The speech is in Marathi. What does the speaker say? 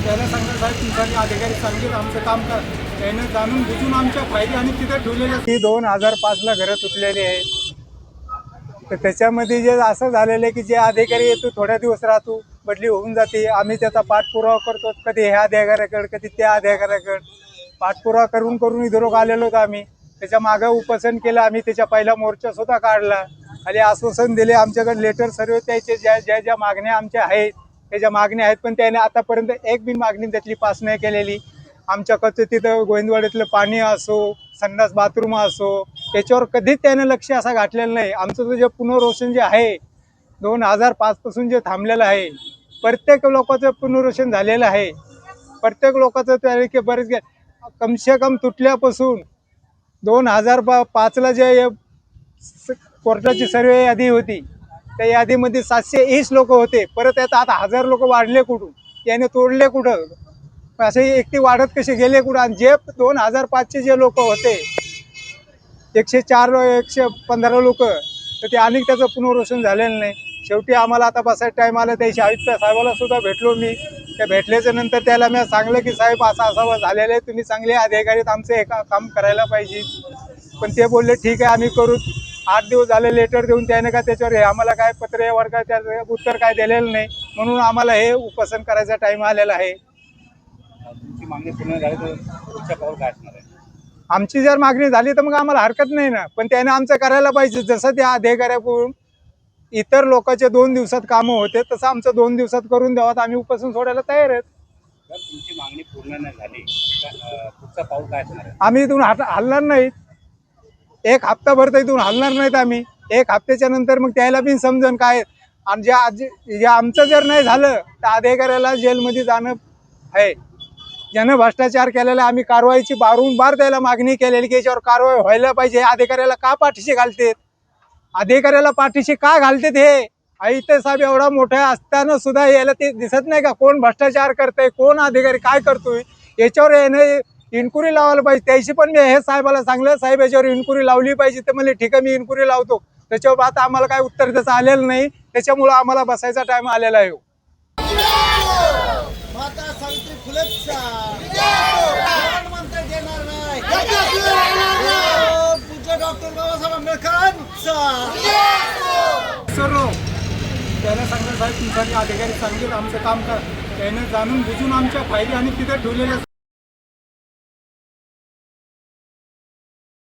त्याला सांगणार साहेब तुमच्यासाठी अधिकारी सांगितलं आमचं काम कर. त्यानं जाणून बुजून आमच्या फायदे आणि तिथे ठेवलेले ती दोन हजार पाचला घरं तुटलेली आहे तर त्याच्यामध्ये जे असं झालेलं आहे की जे अधिकारी येतो थोड्या दिवस राहतो. बदली होऊन जाते. आम्ही त्याचा पाठपुरावा करतो. कधी ह्या अधिकाऱ्याकडे कधी त्या अधिकाऱ्याकडे पाठपुरावा करून करून इथं आलेलो होतो आम्ही. त्याच्या मागं उपोषण केलं. आम्ही त्याच्या पहिला मोर्चा सुद्धा काढला. आणि आश्वासन दिले. आमच्याकडे लेटर सर्व त्याचे ज्या ज्या ज्या मागण्या आमच्या आहेत त्याच्या मागण्या आहेत. पण त्याने आतापर्यंत एक बी मागणी त्यातली पास नाही केलेली. आमच्याकडचं तिथं गोविंदवाडीतलं पाणी असो संडास बाथरूम असो त्याच्यावर कधीच त्यानं लक्ष असा घातलेलं नाही. आमचं जे पुनर्वसन जे आहे दोन हजार पाचपासून जे थांबलेलं आहे प्रत्येक लोकांचं पुनर्वसन झालेलं आहे. प्रत्येक लोकांचं त्या बरेच कमसे कम तुटल्यापासून दोन हजार पा पाचला जे कोर्टाची सर्वे यादी होती त्या यादीमध्ये सातशे वीस लोक होते. परत यात आता हजार लोक वाढले कुठून? याने तोडले कुठं? असे एकटी वाढत कसे गेले कुठं? आणि जे दोन हजार पाचशे जे लोक होते एकशे चार एकशे पंधरा लोक तर ते अनेक त्याचं पुनर्वसन झालेलं नाही. शेवटी आम्हाला आता बसायचा टाईम आला त्याशी आयुक्त साहेबाला सुद्धा भेटलो मी. त्या भेटल्याच्या नंतर त्याला मी सांगलं की साहेब असं असं झालेलं आहे तुम्ही चांगले अधिकारी आमचं हे काम करायला पाहिजे. पण ते बोलले ठीक आहे आम्ही करू. आठ दिवस झाले लेटर देऊन त्याने का त्याच्यावर हे आम्हाला काय पत्र व्यवहार काय त्याचं उत्तर काय दिलेलं नाही म्हणून आम्हाला हे उपोषण करायचा टाईम आलेला आहे. तुमची मागणी पूर्ण झाली तर पुढच्या पाऊल काय असणार आहे? आमची जर मागणी झाली तर मग आम्हाला हरकत नाही ना. पण त्याने आमचं करायला पाहिजे. जसं त्या अधिकाऱ्याकडून इतर लोकांचे दोन दिवसात कामं होते तसं आमचं दोन दिवसात करून द्यावं आम्ही उपासून सोडायला तयार आहेत. जर तुमची मागणी पूर्ण नाही झाली. तर अं, पुढचं पाऊल काय असणार आहे? आम्ही इथून हट हलणार नाहीत. एक हप्ताभर तर इथून हलणार नाहीत आम्ही. एक हप्त्याच्या नंतर मग त्याला बी समजन काय. आणि ज्या आजी जे आमचं जर नाही झालं तर अधिकाऱ्याला जेलमध्ये जाणं आहे. ज्यानं भ्रष्टाचार केलेला आम्ही कारवाईची बार त्याला मागणी केलेली की याच्यावर कारवाई व्हायला पाहिजे. अधिकाऱ्याला का पाठीशी घालतेत? अधिकाऱ्याला पाठीशी का घालतेत हे? आईते साहेब एवढा मोठा असताना सुद्धा याला ते दिसत नाही का? कोण भ्रष्टाचार करतंय? कोण अधिकारी? काय करतोय? याच्यावर याने इन्क्वायरी लावायला पाहिजे. त्याशी पण मी हे साहेबाला सांगलं साहेब याच्यावर इन्क्वायरी लावली पाहिजे. तर म्हणले ठीक आहे मी इन्क्वायरी लावतो. त्याच्यावर आता आम्हाला काय उत्तर त्याचं आलेलं नाही. त्याच्यामुळं आम्हाला बसायचा टाइम आलेला आहे. बाबासाहेब आंबेडकरांचा सर्व. त्याला सांगणार साहेब तुमच्यासाठी अधिकारी सांगितलं आमचं काम कर. त्यानं जाणून बुजून आमच्या फायदे आणि तिथे ठेवलेल्या